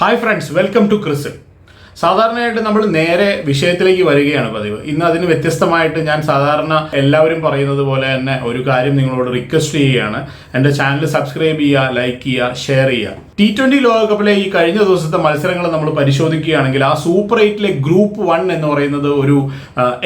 Hi friends welcome to Chris സാധാരണയായിട്ട് നമ്മൾ നേരെ വിഷയത്തിലേക്ക് വരികയാണ് പതിവ്. ഇന്ന് അതിന് വ്യത്യസ്തമായിട്ട് ഞാൻ സാധാരണ എല്ലാവരും പറയുന്നത് പോലെ തന്നെ ഒരു കാര്യം നിങ്ങളോട് റിക്വസ്റ്റ് ചെയ്യുകയാണ്. എന്റെ ചാനൽ സബ്സ്ക്രൈബ് ചെയ്യുക ലൈക്ക് ചെയ്യുക ഷെയർ ചെയ്യുക. ടി ട്വന്റി ലോകകപ്പിലെ ഈ കഴിഞ്ഞ ദിവസത്തെ മത്സരങ്ങൾ നമ്മൾ പരിശോധിക്കുകയാണെങ്കിൽ ആ സൂപ്പർ എയ്റ്റിലെ ഗ്രൂപ്പ് വൺ എന്ന് പറയുന്നത് ഒരു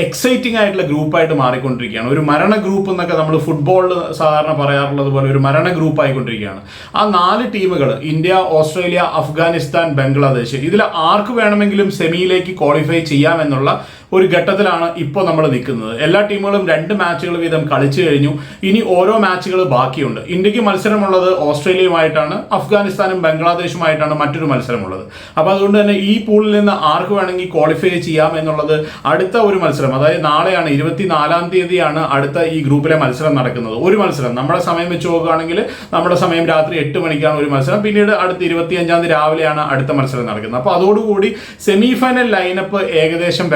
എക്സൈറ്റിംഗ് ആയിട്ടുള്ള ഗ്രൂപ്പായിട്ട് മാറിക്കൊണ്ടിരിക്കുകയാണ്. ഒരു മരണ ഗ്രൂപ്പ് എന്നൊക്കെ നമ്മൾ ഫുട്ബോളിൽ സാധാരണ പറയാറുള്ളത് പോലെ ഒരു മരണ ഗ്രൂപ്പ് ആയിക്കൊണ്ടിരിക്കുകയാണ്. ആ നാല് ടീമുകൾ ഇന്ത്യ ഓസ്ട്രേലിയ അഫ്ഗാനിസ്ഥാൻ ബംഗ്ലാദേശ് ഇതിൽ ആർക്ക് വേണമെങ്കിലും സെമിയിലേക്ക് ക്വാളിഫൈ ചെയ്യാമെന്നുള്ള ഒരു ഘട്ടത്തിലാണ് ഇപ്പോൾ നമ്മൾ നിൽക്കുന്നത്. എല്ലാ ടീമുകളും രണ്ട് മാച്ചുകൾ വീതം കളിച്ചു കഴിഞ്ഞു. ഇനി ഓരോ മാച്ചുകൾ ബാക്കിയുണ്ട്. ഇന്ത്യയ്ക്ക് മത്സരമുള്ളത് ഓസ്ട്രേലിയയുമായിട്ടാണ് അഫ്ഗാനിസ്ഥാനും ബംഗ്ലാദേശുമായിട്ടാണ് മറ്റൊരു മത്സരമുള്ളത്. അപ്പോൾ അതുകൊണ്ട് തന്നെ ഈ പൂളിൽ നിന്ന് ആർക്ക് വേണമെങ്കിൽ ക്വാളിഫൈ ചെയ്യാം എന്നുള്ളത് അടുത്ത ഒരു മത്സരം അതായത് നാളെയാണ് ഇരുപത്തിനാലാം തീയതിയാണ് അടുത്ത ഈ ഗ്രൂപ്പിലെ മത്സരം നടക്കുന്നത്. ഒരു മത്സരം നമ്മുടെ സമയം വെച്ച് നോക്കുകയാണെങ്കിൽ നമ്മുടെ സമയം രാത്രി എട്ട് മണിക്കാണ് ഒരു മത്സരം പിന്നീട് അടുത്ത ഇരുപത്തിയഞ്ചാം തീയതി രാവിലെയാണ് അടുത്ത മത്സരം നടക്കുന്നത്. അപ്പോൾ അതോടുകൂടി സെമി ഫൈനൽ ലൈനപ്പ് ഏകദേശം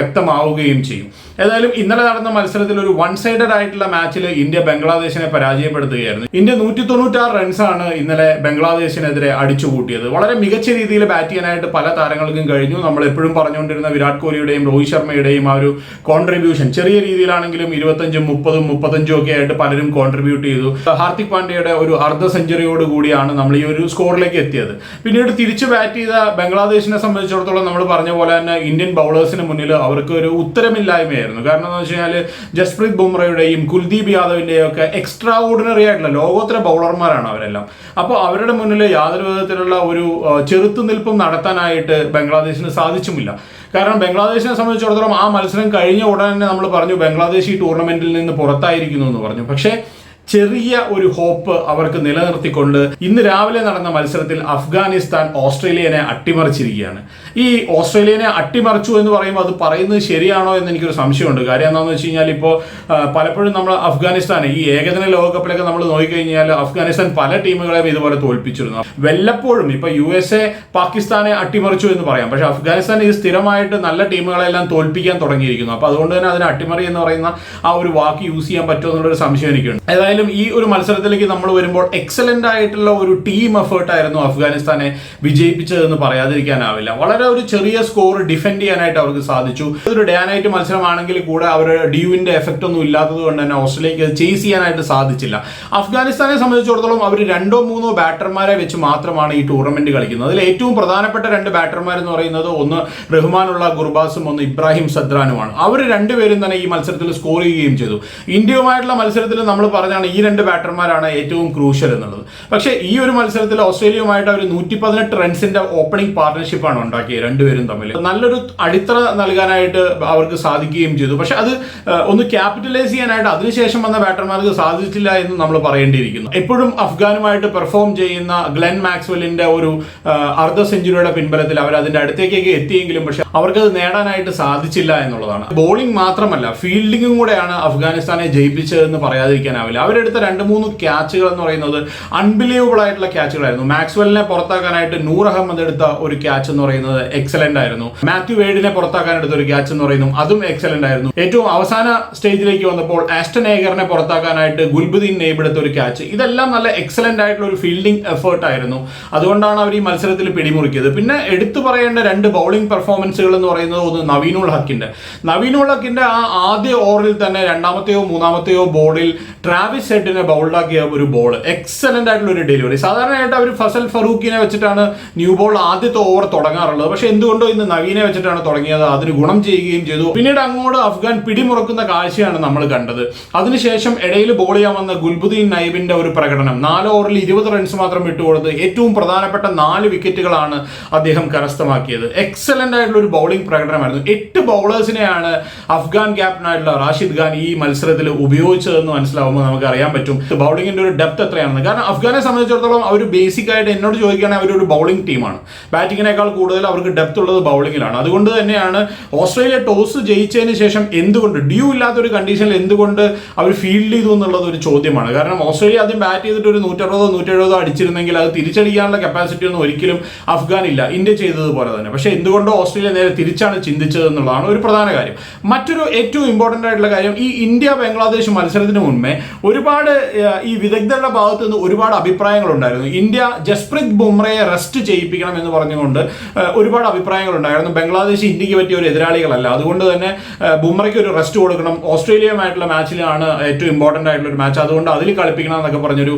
വ്യക്തമാവുകയും ചെയ്യും. ഏതായാലും ഇന്നലെ നടന്ന മത്സരത്തിൽ ഒരു വൺ സൈഡഡ് ആയിട്ടുള്ള മാച്ചിൽ ഇന്ത്യ ബംഗ്ലാദേശിനെ പരാജയപ്പെടുത്തുകയായിരുന്നു. ഇന്ത്യ നൂറ്റി തൊണ്ണൂറ്റാറ് റൺസാണ് ഇന്നലെ ബംഗ്ലാദേശിനെതിരെ അടിച്ചുകൂട്ടിയത്. വളരെ മികച്ച രീതിയിൽ ബാറ്റ് ചെയ്യാനായിട്ട് പല താരങ്ങൾക്കും കഴിഞ്ഞു. നമ്മൾ എപ്പോഴും പറഞ്ഞുകൊണ്ടിരുന്ന വിരാട് കോഹ്ലിയുടെയും രോഹിത് ശർമ്മയുടെയും ആ ഒരു കോൺട്രിബ്യൂഷൻ ചെറിയ രീതിയിലാണെങ്കിലും ഇരുപത്തഞ്ചും മുപ്പതും മുപ്പത്തഞ്ചും ഒക്കെ ആയിട്ട് പലരും കോൺട്രിബ്യൂട്ട് ചെയ്തു. ഹാർദിക് പാണ്ഡ്യയുടെ ഒരു അർദ്ധ സെഞ്ചുറിയോട് കൂടിയാണ് നമ്മൾ ഈ ഒരു സ്കോറിലേക്ക് എത്തിയത്. പിന്നീട് തിരിച്ചു ബാറ്റ് ചെയ്ത ബംഗ്ലാദേശിനെ സംബന്ധിച്ചിടത്തോളം നമ്മൾ പറഞ്ഞ പോലെ തന്നെ ഇന്ത്യൻ ബൗളേഴ്സിന് മുന്നിൽ അവർക്ക് ഒരു ഉത്തരമില്ലായ്മയായിരുന്നു. കാരണം എന്ന് വെച്ച് കഴിഞ്ഞാൽ ജസ്പ്രീത് ബുംറയുടെയും കുൽദീപ് യാദവിന്റെയും ഒക്കെ എക്സ്ട്രാ ഓർഡിനറി ആയിട്ടുള്ള ലോകോത്തര ബൗളർമാരാണ് അവരെല്ലാം. അപ്പോൾ അവരുടെ മുന്നിൽ യാതൊരു വിധത്തിലുള്ള ഒരു ചെറുത്തുനിൽപ്പം നടത്താനായിട്ട് ബംഗ്ലാദേശിന് സാധിച്ചുമില്ല. കാരണം ബംഗ്ലാദേശിനെ സംബന്ധിച്ചിടത്തോളം ആ മത്സരം കഴിഞ്ഞ ഉടനെ നമ്മൾ പറഞ്ഞു ബംഗ്ലാദേശ് ഈ ടൂർണമെന്റിൽ നിന്ന് പുറത്തായിരിക്കുന്നു എന്ന് പറഞ്ഞു. പക്ഷേ ചെറിയ ഒരു ഹോപ്പ് അവർക്ക് നിലനിർത്തിക്കൊണ്ട് ഇന്ന് രാവിലെ നടന്ന മത്സരത്തിൽ അഫ്ഗാനിസ്ഥാൻ ഓസ്ട്രേലിയനെ അട്ടിമറിച്ചിരിക്കുകയാണ്. ഈ ഓസ്ട്രേലിയനെ അട്ടിമറിച്ചു എന്ന് പറയുമ്പോൾ അത് പറയുന്നത് ശരിയാണോ എന്ന് എനിക്കൊരു സംശയമുണ്ട്. കാര്യം എന്താണെന്ന് വെച്ച് കഴിഞ്ഞാൽ ഇപ്പോൾ പലപ്പോഴും നമ്മൾ അഫ്ഗാനിസ്ഥാൻ ഈ ഏകദിന ലോകകപ്പിലൊക്കെ നമ്മൾ നോക്കിക്കഴിഞ്ഞാൽ അഫ്ഗാനിസ്ഥാൻ പല ടീമുകളെയും ഇതുപോലെ തോൽപ്പിച്ചിരുന്നു. വല്ലപ്പോഴും ഇപ്പോൾ യു എസ് എ പാകിസ്ഥാനെ അട്ടിമറിച്ചു എന്ന് പറയാം. പക്ഷേ അഫ്ഗാനിസ്ഥാൻ ഇത് സ്ഥിരമായിട്ട് നല്ല ടീമുകളെല്ലാം തോൽപ്പിക്കാൻ തുടങ്ങിയിരിക്കുന്നു. അപ്പോൾ അതുകൊണ്ട് തന്നെ അതിനെ അട്ടിമറി എന്ന് പറയുന്ന ആ ഒരു വാക്ക് യൂസ് ചെയ്യാൻ പറ്റുമോ എന്നുള്ളൊരു സംശയം എനിക്കുണ്ട്. ഏതായാലും ഈ ഒരു മത്സരത്തിലേക്ക് നമ്മൾ വരുമ്പോൾ എക്സലന്റ് ആയിട്ടുള്ള ഒരു ടീം എഫേർട്ട് ആയിരുന്നു അഫ്ഗാനിസ്ഥാനെ വിജയിപ്പിച്ചതെന്ന് പറയാതിരിക്കാനാവില്ല. വളരെ ഒരു ചെറിയ സ്കോർ ഡിഫെൻഡ് ചെയ്യാനായിട്ട് അവർക്ക് സാധിച്ചു. ഒരു ഡേ നൈറ്റ് മത്സരമാണെങ്കിൽ കൂടെ അവർ ഡ്യൂവിന്റെ എഫക്റ്റ് ഒന്നും ഇല്ലാത്തത് കൊണ്ട് തന്നെ ഓസ്ട്രേലിയക്ക് ചേസ് ചെയ്യാനായിട്ട് സാധിച്ചില്ല. അഫ്ഗാനിസ്ഥാനെ സംബന്ധിച്ചിടത്തോളം അവർ രണ്ടോ മൂന്നോ ബാറ്റർമാരെ വെച്ച് മാത്രമാണ് ഈ ടൂർണമെന്റ് കളിക്കുന്നത്. അതിൽ ഏറ്റവും പ്രധാനപ്പെട്ട രണ്ട് ബാറ്റർമാർ എന്ന് പറയുന്നത് ഒന്ന് റഹ്മാനുള്ള ഗുർബാസും ഒന്ന് ഇബ്രാഹിം സദ്രാനുമാണ്. അവർ രണ്ടുപേരും തന്നെ ഈ മത്സരത്തിൽ സ്കോർ ചെയ്യുകയും ചെയ്തു. ഇന്ത്യയുമായിട്ടുള്ള മത്സരത്തിൽ നമ്മൾ പറഞ്ഞാണ് ഈ രണ്ട് ബാറ്റർമാരാണ് ഏറ്റവും ക്രൂഷ്യൽ എന്നുള്ളത്. പക്ഷേ ഈ ഒരു മത്സരത്തിൽ ഓസ്ട്രേലിയയുമായിട്ട് അവർ നൂറ്റി പതിനെട്ട് റൺസിന്റെ ഓപ്പണിംഗ് പാർട്ണർഷിപ്പാണ് ഉണ്ടാക്കിയത് രണ്ടുപേരും തമ്മിൽ. നല്ലൊരു അടിത്തറ നൽകാനായിട്ട് അവർക്ക് സാധിക്കുകയും ചെയ്തു. പക്ഷെ അത് ഒന്ന് ക്യാപിറ്റലൈസ് ചെയ്യാനായിട്ട് അതിനുശേഷം വന്ന ബാറ്റർമാർക്ക് സാധിച്ചില്ല എന്ന് നമ്മൾ പറയേണ്ടിയിരിക്കുന്നു. എപ്പോഴും അഫ്ഗാനുമായിട്ട് പെർഫോം ചെയ്യുന്ന ഗ്ലെൻ മാക്സ്വെല്ലിന്റെ ഒരു അർദ്ധ സെഞ്ചുറിയുടെ പിൻബലത്തിൽ അവർ അതിന്റെ അടുത്തേക്കൊക്കെ എത്തിയെങ്കിലും പക്ഷെ അവർക്കത് നേടാനായിട്ട് സാധിച്ചില്ല എന്നുള്ളതാണ്. ബോളിംഗ് മാത്രമല്ല ഫീൽഡിംഗും കൂടെയാണ് അഫ്ഗാനിസ്ഥാനെ ജയിപ്പിച്ചതെന്ന് പറയാതിരിക്കാനാവില്ല. അവരെടുത്ത രണ്ട് മൂന്ന് ക്യാച്ചുകൾ എന്ന് പറയുന്നത് അൺബിലീവബിൾ ആയിട്ടുള്ള ക്യാച്ചുകളായിരുന്നു. മാക്സ്വെല്ലിനെ പുറത്താക്കാനായിട്ട് നൂർ അഹമ്മദ് എടുത്ത ഒരു ക്യാച്ച് എന്ന് പറയുന്നത് എക്സലന്റ് ആയിരുന്നു. മാത്യു വേഡിനെ പുറത്താക്കാൻ എടുത്ത ഒരു ക്യാച്ച് എന്ന് പറയുന്നു അതും എക്സലന്റ് ആയിരുന്നു. ഏറ്റവും അവസാന സ്റ്റേജിലേക്ക് വന്നപ്പോൾ ആസ്റ്റൻ ഏഗറിനെ പുറത്താക്കാനായിട്ട് ഗുൽബുദ്ദീൻ നെയ്ബ് എടുത്ത ഒരു ക്യാച്ച്. ഇതെല്ലാം നല്ല എക്സലന്റ് ആയിട്ടുള്ള ഒരു ഫീൽഡിംഗ് എഫേർട്ട് ആയിരുന്നു. അതുകൊണ്ടാണ് അവർ ഈ മത്സരത്തിൽ പിടിമുറുക്കിയത്. പിന്നെ എടുത്തു പറയേണ്ട രണ്ട് ബൗളിംഗ് പെർഫോമൻസുകൾ എന്ന് പറയുന്നത് ഒന്ന് നവീനുൾ ഹക്കിന്റെ. നവീനുൾ ഹക്കിന്റെ ആ ആദ്യ ഓവറിൽ തന്നെ രണ്ടാമത്തെയോ മൂന്നാമത്തെയോ ബോളിൽ ട്രാവിസ് ഹെഡിനെ ബൗൾഡാക്കിയ ഒരു ബോൾ എക്സലന്റ് ആയിട്ടുള്ള ഒരു ഡെലിവറി സാധാരണയായിട്ട് അവർ ഫസൽ ഫറൂഖിനെ വെച്ചിട്ടാണ് ന്യൂ ബോൾ ആദ്യത്തെ ഓവർ തുടങ്ങാറുള്ളത്. പക്ഷെ എന്തുകൊണ്ടോ ഇന്ന് നവീനെ വെച്ചിട്ടാണ് തുടങ്ങിയത്. അതിന് ഗുണം ചെയ്യുകയും ചെയ്തു. പിന്നീട് അങ്ങോട്ട് അഫ്ഗാൻ പിടിമുറക്കുന്ന കാഴ്ചയാണ് നമ്മൾ കണ്ടത്. അതിനുശേഷം ഇടയിൽ ബോൾ ചെയ്യാൻ വന്ന ഗുൽബുദ്ദീൻ നൈബിന്റെ ഒരു പ്രകടനം. നാല് ഓവറിൽ ഇരുപത് റൺസ് മാത്രം വിട്ടുകൊടുത്ത് ഏറ്റവും പ്രധാനപ്പെട്ട നാല് വിക്കറ്റുകളാണ് അദ്ദേഹം കരസ്ഥമാക്കിയത്. എക്സലന്റ് ആയിട്ടുള്ള ഒരു ബൗളിംഗ് പ്രകടനമായിരുന്നു. എട്ട് ബൗളേഴ്സിനെയാണ് അഫ്ഗാൻ ക്യാപ്റ്റനായിട്ടുള്ള റാഷിദ് ഖാൻ ഈ മത്സരത്തിൽ ഉപയോഗിച്ചതെന്ന് മനസ്സിലാവുമ്പോൾ നമുക്ക് അറിയാൻ പറ്റും. ബൗളിംഗിന്റെ ഒരു ഡെപ്ത് എത്രയാണെന്ന്. കാരണം അഫ്ഗാനെ സംബന്ധിച്ചിടത്തോളം അവർ ബേസിക് ആയിട്ട് എന്നോട് ചോദിക്കുകയാണെങ്കിൽ അവരൊരു ബൗളിംഗ് ടീമാണ് ബാറ്റിങ്ങിനേക്കാൾ കൂടുതൽ അവർക്ക് ഡെപ്ത് ഉള്ളത് ബൗളിങ്ങിലാണ് അതുകൊണ്ട് തന്നെയാണ് ഓസ്ട്രേലിയ ടോസ് ജയിച്ചതിന് ശേഷം എന്തുകൊണ്ട് ഡ്യൂ ഇല്ലാത്ത ഒരു കണ്ടീഷനിൽ എന്തുകൊണ്ട് അവർ ഫീൽഡ് ചെയ്തു എന്നുള്ളത് ഒരു ചോദ്യമാണ്. കാരണം ഓസ്ട്രേലിയ ആദ്യം ബാറ്റ് ചെയ്തിട്ട് ഒരു നൂറ്ററുപതോ നൂറ്റെഴുപതോ അടിച്ചിരുന്നെങ്കിൽ അത് തിരിച്ചടിക്കാനുള്ള കപ്പാസിറ്റി ഒന്നും ഒരിക്കലും അഫ്ഗാൻ ഇല്ല. ഇന്ത്യ ചെയ്തതുപോലെ തന്നെ. പക്ഷേ എന്തുകൊണ്ടോ ഓസ്ട്രേലിയ നേരെ തിരിച്ചാണ് ചിന്തിച്ചത് എന്നുള്ളതാണ് ഒരു പ്രധാന കാര്യം. മറ്റൊരു ഏറ്റവും ഇമ്പോർട്ടന്റ് ആയിട്ടുള്ള കാര്യം ഈ ഇന്ത്യ ബംഗ്ലാദേശ് മത്സരത്തിന് മുൻപേ ഒരു ഒരുപാട് ഈ വിദഗ്ധരുടെ ഭാഗത്ത് നിന്ന് ഒരുപാട് അഭിപ്രായങ്ങൾ ഉണ്ടായിരുന്നു ഇന്ത്യ ജസ്പ്രീത് ബുംറയെ റെസ്റ്റ് ചെയ്യിപ്പിക്കണം എന്ന് പറഞ്ഞുകൊണ്ട് ഒരുപാട് അഭിപ്രായങ്ങൾ ഉണ്ടായിരുന്നു ബംഗ്ലാദേശ് ഇന്ത്യയ്ക്ക് പറ്റിയ ഒരു എതിരാളികളല്ല. അതുകൊണ്ട് തന്നെ ബുംറയ്ക്ക് ഒരു റെസ്റ്റ് കൊടുക്കണം. ഓസ്ട്രേലിയയുമായിട്ടുള്ള മാച്ചിലാണ് ഏറ്റവും ഇമ്പോർട്ടന്റ് ആയിട്ടുള്ള ഒരു മാച്ച് അതുകൊണ്ട് അതിൽ കളിപ്പിക്കണം എന്നൊക്കെ പറഞ്ഞൊരു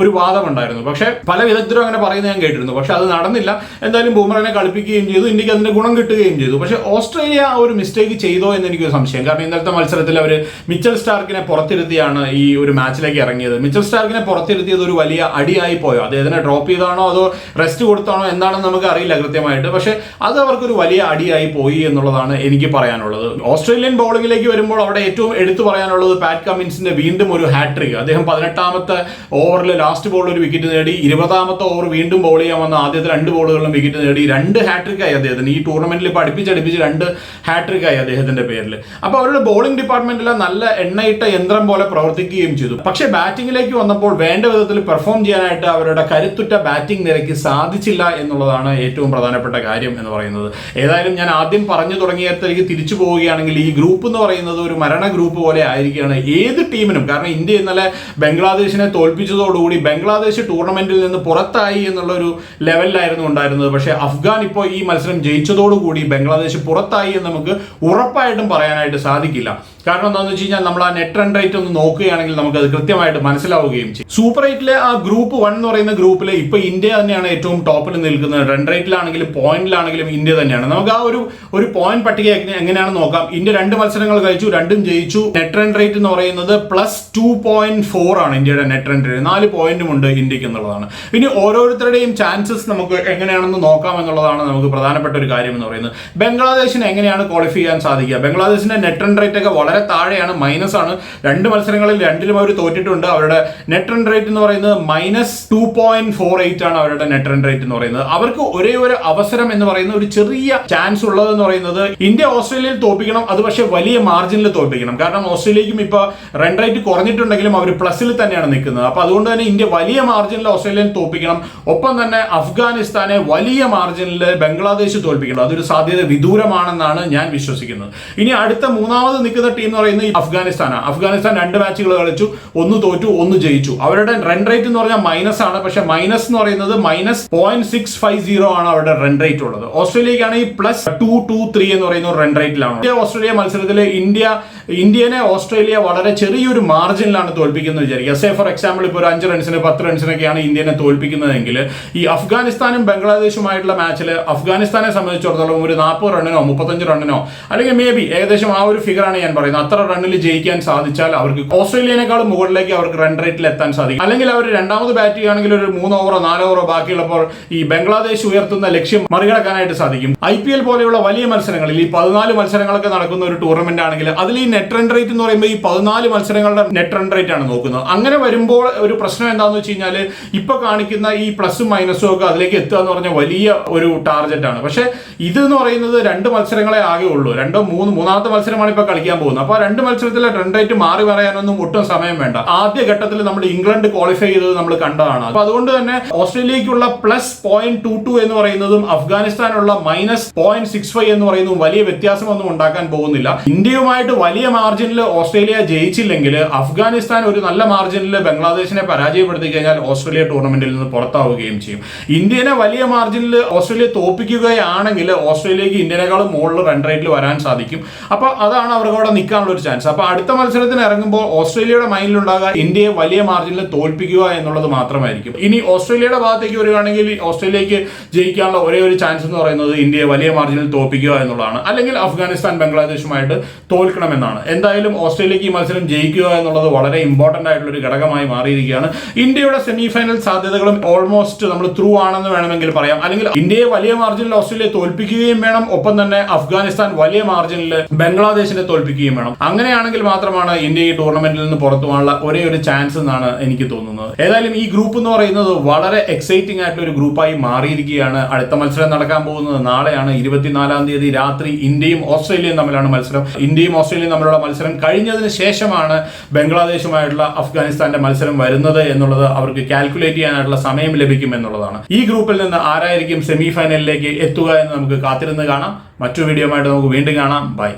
ഒരു വാദം ഉണ്ടായിരുന്നു പക്ഷേ പല വിദഗ്ധരും അങ്ങനെ പറയുന്നത് ഞാൻ കേട്ടിരുന്നു. പക്ഷേ അത് നടന്നില്ല. എന്തായാലും ബുംറനെ കളിപ്പിക്കുകയും ചെയ്തു. ഇന്ത്യയ്ക്ക് അതിന്റെ ഗുണം കിട്ടുകയും ചെയ്തു. പക്ഷേ ഓസ്ട്രേലിയ ഒരു മിസ്റ്റേക്ക് ചെയ്തോ എന്ന് എനിക്കൊരു സംശയം. കാരണം ഇന്നലത്തെ മത്സരത്തിൽ അവർ മിച്ചൽ സ്റ്റാർക്കിനെ പുറത്തിരുത്തിയാണ് ഈ ഒരു മാച്ചിലേക്ക് ഇറങ്ങിയത്. മിച്ചൽ സ്റ്റാർക്കിനെ പുറത്തിരുത്തിയത് ഒരു വലിയ അടിയായി പോയോ? അദ്ദേഹത്തിനെ ഡ്രോപ്പ് ചെയ്താണോ അതോ റെസ്റ്റ് കൊടുത്താണോ എന്താണെന്ന് നമുക്ക് അറിയില്ല കൃത്യമായിട്ട്. പക്ഷേ അത് അവർക്കൊരു വലിയ അടിയായി പോയി എന്നുള്ളതാണ് എനിക്ക് പറയാനുള്ളത്. ഓസ്ട്രേലിയൻ ബൗളിംഗിലേക്ക് വരുമ്പോൾ അവിടെ ഏറ്റവും എടുത്തു പറയാനുള്ളത് പാറ്റ് കമ്മിൻസിന്റെ വീണ്ടും ഒരു ഹാട്രിക് അദ്ദേഹം പതിനെട്ടാമത്തെ ഓവറിൽ ലാസ്റ്റ് ബോളിൽ ഒരു വിക്കറ്റ് നേടി. ഇരുപതാമത്തെ ഓവർ വീണ്ടും ബോൾ ചെയ്യാൻ വന്ന ആദ്യത്തെ രണ്ട് ബോളുകളിലും വിക്കറ്റ് നേടി. രണ്ട് ഹാട്രിക്കായി അദ്ദേഹത്തിന്. ഈ ടൂർണമെന്റിൽ ഇപ്പോൾ അടുപ്പിച്ചടുപ്പിച്ച് രണ്ട് ഹാട്രിക്കായി അദ്ദേഹത്തിന്റെ പേരിൽ അപ്പോൾ അവരുടെ ബോളിംഗ് ഡിപ്പാർട്ട്മെന്റിലെ നല്ല എണ്ണയിട്ട യന്ത്രം പോലെ പ്രവർത്തിക്കുകയും ചെയ്തു. പക്ഷേ ബാറ്റിംഗിലേക്ക് വന്നപ്പോൾ വേണ്ട വിധത്തിൽ പെർഫോം ചെയ്യാനായിട്ട് അവരുടെ കരുത്തുറ്റ ബാറ്റിംഗ് നിരക്ക് സാധിച്ചില്ല എന്നുള്ളതാണ് ഏറ്റവും പ്രധാനപ്പെട്ട കാര്യം എന്ന് പറയുന്നത്. ഏതായാലും ഞാൻ ആദ്യം പറഞ്ഞു തുടങ്ങിയത്തേക്ക് തിരിച്ചു പോവുകയാണെങ്കിൽ ഈ ഗ്രൂപ്പ് എന്ന് പറയുന്നത് ഒരു മരണ ഗ്രൂപ്പ് പോലെ ആയിരിക്കുകയാണ് ഏത് ടീമിനും. കാരണം ഇന്ത്യ ഇന്നലെ ബംഗ്ലാദേശിനെ തോൽപ്പിച്ചതോടുകൂടി ബംഗ്ലാദേശ് ടൂർണമെന്റിൽ നിന്ന് പുറത്തായി എന്നുള്ള ഒരു ലെവലിലായിരുന്നു ഉണ്ടായിരുന്നത്. പക്ഷേ അഫ്ഗാൻ ഇപ്പോൾ ഈ മത്സരം ജയിച്ചതോടുകൂടി ബംഗ്ലാദേശ് പുറത്തായി എന്ന് നമുക്ക് ഉറപ്പായിട്ടും പറയാനായിട്ട് സാധിക്കില്ല. കാരണം എന്താണെന്ന് വെച്ച് കഴിഞ്ഞാൽ നമ്മൾ ആ നെറ്റ് റൺ റേറ്റ് ഒന്ന് നോക്കുകയാണെങ്കിൽ നമുക്ക് അത് കൃത്യമായിട്ട് മനസ്സിലാവുകയും ചെയ്യും. സൂപ്പർ എയ്റ്റിലെ ആ ഗ്രൂപ്പ് വൺ എന്ന് പറയുന്ന ഗ്രൂപ്പിൽ ഇപ്പൊ ഇന്ത്യ തന്നെയാണ് ഏറ്റവും ടോപ്പിൽ നിൽക്കുന്നത്. റൺ റേറ്റിലാണെങ്കിലും പോയിന്റിലാണെങ്കിലും ഇന്ത്യ തന്നെയാണ്. നമുക്ക് ആ ഒരു ഒരു പോയിന്റ് പട്ടിക എങ്ങനെയാണ് നോക്കാം. ഇന്ത്യ രണ്ട് മത്സരങ്ങൾ കഴിച്ചു രണ്ടും ജയിച്ചു. നെറ്റ് റൺ റേറ്റ് എന്ന് പറയുന്നത് പ്ലസ് ടു പോയിന്റ് ഫോർ ആണ് ഇന്ത്യയുടെ നെറ്റ് റൺ റേറ്റ് നാല് പോയിന്റും ഉണ്ട് ഇന്ത്യയ്ക്ക് എന്നുള്ളതാണ്. ഇനി ഓരോരുത്തരുടെയും ചാൻസസ് നമുക്ക് എങ്ങനെയാണെന്ന് നോക്കാം എന്നുള്ളതാണ് നമുക്ക് പ്രധാനപ്പെട്ട ഒരു കാര്യം എന്ന് പറയുന്നത്. ബംഗ്ലാദേശിന് എങ്ങനെയാണ് ക്വാളിഫൈ ചെയ്യാൻ സാധിക്കുക? ബംഗ്ലാദേശിന്റെ നെറ്റ് റൺ റേറ്റ് ഒക്കെ വളരെ താഴെയാണ് മൈനസ് ആണ്. രണ്ട് മത്സരങ്ങളിൽ രണ്ടിലും അവർ തോറ്റിട്ടുണ്ട്. അവരുടെ നെറ്റ് റൺ റേറ്റ് എന്ന് പറയുന്നത് minus two point four eight ആണ് അവരുടെ നെറ്റ് റൺ റേറ്റ് എന്ന് പറയുന്നത്. അവർക്ക് ഒരേ ഒരു അവസരം എന്ന് പറയുന്ന ഒരു ചെറിയ ചാൻസ് ഉള്ളത് എന്ന് പറയുന്നത് ഇന്ത്യ ഓസ്ട്രേലിയയിൽ തോൽപ്പിക്കണം. അത് പക്ഷേ വലിയ മാർജിനിൽ തോൽപ്പിക്കണം. കാരണം ഓസ്ട്രേലിയക്കും ഇപ്പൊ റൺ റേറ്റ് കുറഞ്ഞിട്ടുണ്ടെങ്കിലും അവർ പ്ലസിൽ തന്നെയാണ് നിൽക്കുന്നത്. അപ്പൊ അതുകൊണ്ട് തന്നെ ഇന്ത്യ വലിയ മാർജിനിൽ ഓസ്ട്രേലിയയിൽ തോൽപ്പിക്കണം. ഒപ്പം തന്നെ അഫ്ഗാനിസ്ഥാനെ വലിയ മാർജിനിൽ ബംഗ്ലാദേശ് തോൽപ്പിക്കണം. അതൊരു സാധ്യത വിദൂരമാണെന്നാണ് ഞാൻ വിശ്വസിക്കുന്നത്. ഇനി അടുത്ത മൂന്നാമത് നിൽക്കുന്ന ടീം എന്ന് പറയുന്നത് അഫ്ഗാനിസ്ഥാനാണ് അഫ്ഗാനിസ്ഥാൻ രണ്ട് മാച്ചുകൾ കളിച്ചു. ഒന്ന് തോറ്റു ഒന്ന് ജയിച്ചു. അവരുടെ റൺ റേറ്റ് എന്ന് പറഞ്ഞാൽ മൈനസ് ആണ്. പക്ഷെ മൈനസ് എന്ന് പറയുന്നത് minus point six five zero ആണ് അവരുടെ റൺ റേറ്റ് ഉള്ളത്. ഓസ്ട്രേലിയക്കാണെങ്കിൽ പ്ലസ് ടു ടു ത്രീ എന്ന് പറയുന്ന റൺ റേറ്റിലാണ് ഓസ്ട്രേലിയ മത്സരത്തിൽ ഇന്ത്യ ഇന്ത്യനെ ഓസ്ട്രേലിയ വളരെ ചെറിയൊരു മാർജിനിലാണ് തോൽപ്പിക്കുന്നത് വിചാരിക്കുക. സേ ഫോർ എക്സാമ്പിൾ ഇപ്പോൾ ഒരു അഞ്ച് റൺസിന് പത്ത് റൺസിനൊക്കെയാണ് ഇന്ത്യനെ തോൽപ്പിക്കുന്നതെങ്കിൽ ഈ അഫ്ഗാനിസ്ഥാനും ബംഗ്ലാദേശുമായിട്ടുള്ള മാച്ചിൽ അഫ്ഗാനിസ്ഥാനെ സംബന്ധിച്ചിടത്തോളം ഒരു നാൽപ്പത് റണ്ണിനോ മുപ്പത്തഞ്ച് റണ്ണിനോ അല്ലെങ്കിൽ മേ ബി ഏകദേശം ആ ഒരു ഫിഗറാണ് ഞാൻ പറയുന്നത്. അത്ര റണ്ണിൽ ജയിക്കാൻ സാധിച്ചാൽ അവർക്ക് ഓസ്ട്രേലിയനേക്കാൾ മുകളിലേക്ക് അവർക്ക് റൺ റേറ്റിൽ എത്താൻ സാധിക്കും. അല്ലെങ്കിൽ അവർ രണ്ടാമത് ബാറ്റ് ചെയ്യുകയാണെങ്കിൽ ഒരു മൂന്ന് ഓവറോ ഓവറോ ബാക്കിയുള്ളപ്പോൾ ഈ ബംഗ്ലാദേശ് ഉയർത്തുന്ന ലക്ഷ്യം മറികടക്കാനായിട്ട് സാധിക്കും. ഐ പോലെയുള്ള വലിയ മത്സരങ്ങളിൽ ഈ പതിനാല് മത്സരങ്ങളൊക്കെ നടക്കുന്ന ഒരു ടൂർണമെന്റ് ആണെങ്കിൽ അതിൽ ഈ നെറ്റ് റൺ റേറ്റ് എന്ന് പറയുമ്പോൾ ഈ പതിനാല് മത്സരങ്ങളുടെ നെറ്റ് റൺ റേറ്റ് ആണ് നോക്കുന്നത്. അങ്ങനെ വരുമ്പോൾ ഒരു പ്രശ്നം എന്താണെന്ന് വെച്ച് കഴിഞ്ഞാൽ ഇപ്പൊ കാണിക്കുന്ന ഈ പ്ലസും മൈനസും ഒക്കെ അതിലേക്ക് എത്തുക എന്ന് പറഞ്ഞ വലിയ ഒരു ടാർഗറ്റ് ആണ്. പക്ഷേ ഇത് എന്ന് പറയുന്നത് രണ്ട് മത്സരങ്ങളെ ആകെ ഉള്ളൂ. രണ്ടോ മൂന്ന് മൂന്നാമത്തെ മത്സരമാണ് ഇപ്പൊ കളിക്കാൻ പോകുന്നത്. അപ്പോൾ രണ്ട് മത്സരത്തിലെ റൺ റേറ്റ് മാറി പറയാനൊന്നും ഒട്ടും സമയം വേണ്ട. ആദ്യ ഘട്ടത്തിൽ നമ്മൾ ഇംഗ്ലണ്ട് ക്വാളിഫൈ ചെയ്തത് നമ്മൾ കണ്ടതാണ്. അപ്പൊ അതുകൊണ്ട് തന്നെ ഓസ്ട്രേലിയക്കുള്ള പ്ലസ് പോയിന്റ് ടു ടു എന്ന് പറയുന്നതും അഫ്ഗാനിസ്ഥാനുള്ള മൈനസ് പോയിന്റ് സിക്സ് ഫൈവ് എന്ന് പറയുന്നതും വലിയ വ്യത്യാസമൊന്നും ഉണ്ടാക്കാൻ പോകുന്നില്ല. ഇന്ത്യയുമായിട്ട് വലിയ മാർജിനിൽ ഓസ്ട്രേലിയ ജയിച്ചില്ലെങ്കിൽ അഫ്ഗാനിസ്ഥാൻ ഒരു നല്ല മാർജിനിൽ ബംഗ്ലാദേശിനെ പരാജയപ്പെടുത്തി കഴിഞ്ഞാൽ ഓസ്ട്രേലിയ ടൂർണമെന്റിൽ നിന്ന് പുറത്താവുകയും ചെയ്യും. ഇന്ത്യനെ വലിയ മാർജിനിൽ ഓസ്ട്രേലിയ തോപ്പിക്കുകയാണെങ്കിൽ ഓസ്ട്രേലിയക്ക് ഇന്ത്യനേക്കാളും മുകളിൽ റൺ റേറ്റിൽ വരാൻ സാധിക്കും. അപ്പോൾ അതാണ് അവർക്ക് അവിടെ നിൽക്കാനുള്ള ഒരു ചാൻസ് അപ്പോൾ അടുത്ത മത്സരത്തിന് ഇറങ്ങുമ്പോൾ ഓസ്ട്രേലിയയുടെ മൈൻഡിലുണ്ടാകുക ഇന്ത്യയെ വലിയ മാർജിനിൽ തോൽപ്പിക്കുക എന്നുള്ളത് മാത്രമായിരിക്കും. ഇനി ഓസ്ട്രേലിയയുടെ ഭാഗത്തേക്ക് വരികയാണെങ്കിൽ ഓസ്ട്രേലിയക്ക് ജയിക്കാനുള്ള ഒരേ ഒരു ചാൻസ് എന്ന് പറയുന്നത് ഇന്ത്യയെ വലിയ മാർജിനിൽ തോൽപ്പിക്കുക എന്നുള്ളതാണ്. അല്ലെങ്കിൽ അഫ്ഗാനിസ്ഥാൻ ബംഗ്ലാദേശുമായിട്ട് തോൽക്കണമെന്നാണ്. എന്തായാലും ഓസ്ട്രേലിയക്ക് ഈ മത്സരം ജയിക്കുക എന്നുള്ളത് വളരെ ഇമ്പോർട്ടന്റ് ആയിട്ടുള്ള ഒരു ഘടകമായി മാറിയിരിക്കുകയാണ്. ഇന്ത്യയുടെ സെമി ഫൈനൽ സാധ്യതകളും ഓൾമോസ്റ്റ് നമ്മൾ ത്രൂ ആണെന്ന് വേണമെങ്കിൽ പറയാം. അല്ലെങ്കിൽ ഇന്ത്യയെ വലിയ മാർജിനിൽ ഓസ്ട്രേലിയ തോൽപ്പിക്കുകയും വേണം. ഒപ്പം തന്നെ അഫ്ഗാനിസ്ഥാൻ വലിയ മാർജിനിൽ ബംഗ്ലാദേശിനെ തോൽപ്പിക്കുകയും വേണം. അങ്ങനെയാണെങ്കിൽ മാത്രമാണ് ഇന്ത്യ ഈ ടൂർണമെന്റിൽ നിന്ന് പുറത്തു പോകാനുള്ള ഒരേ ഒരു ചാൻസ് എന്നാണ് എനിക്ക് തോന്നുന്നത്. ഏതായാലും ഈ ഗ്രൂപ്പ് എന്ന് പറയുന്നത് വളരെ എക്സൈറ്റിംഗ് ആയിട്ടുള്ള ഒരു ഗ്രൂപ്പായി മാറിയിരിക്കുകയാണ്. അടുത്ത മത്സരം നടക്കാൻ പോകുന്നത് നാളെയാണ്. ഇരുപത്തിനാലാം തീയതി രാത്രി ഇന്ത്യയും ഓസ്ട്രേലിയയും തമ്മിലാണ് മത്സരം. ഇന്ത്യയും ഓസ്ട്രേലിയയും തമ്മിലുള്ള മത്സരം കഴിഞ്ഞതിന് ശേഷമാണ് ബംഗ്ലാദേശുമായിട്ടുള്ള അഫ്ഗാനിസ്ഥാന്റെ മത്സരം വരുന്നത് എന്നുള്ളത് അവർക്ക് കാൽക്കുലേറ്റ് ചെയ്യാനായിട്ടുള്ള സമയം ലഭിക്കും എന്നുള്ളതാണ്. ഈ ഗ്രൂപ്പിൽ നിന്ന് ആരായിരിക്കും സെമി ഫൈനലിലേക്ക് എത്തുക എന്ന് നമുക്ക് കാത്തിരുന്ന് കാണാം. മറ്റു വീഡിയോ നമുക്ക് വീണ്ടും കാണാം. ബൈ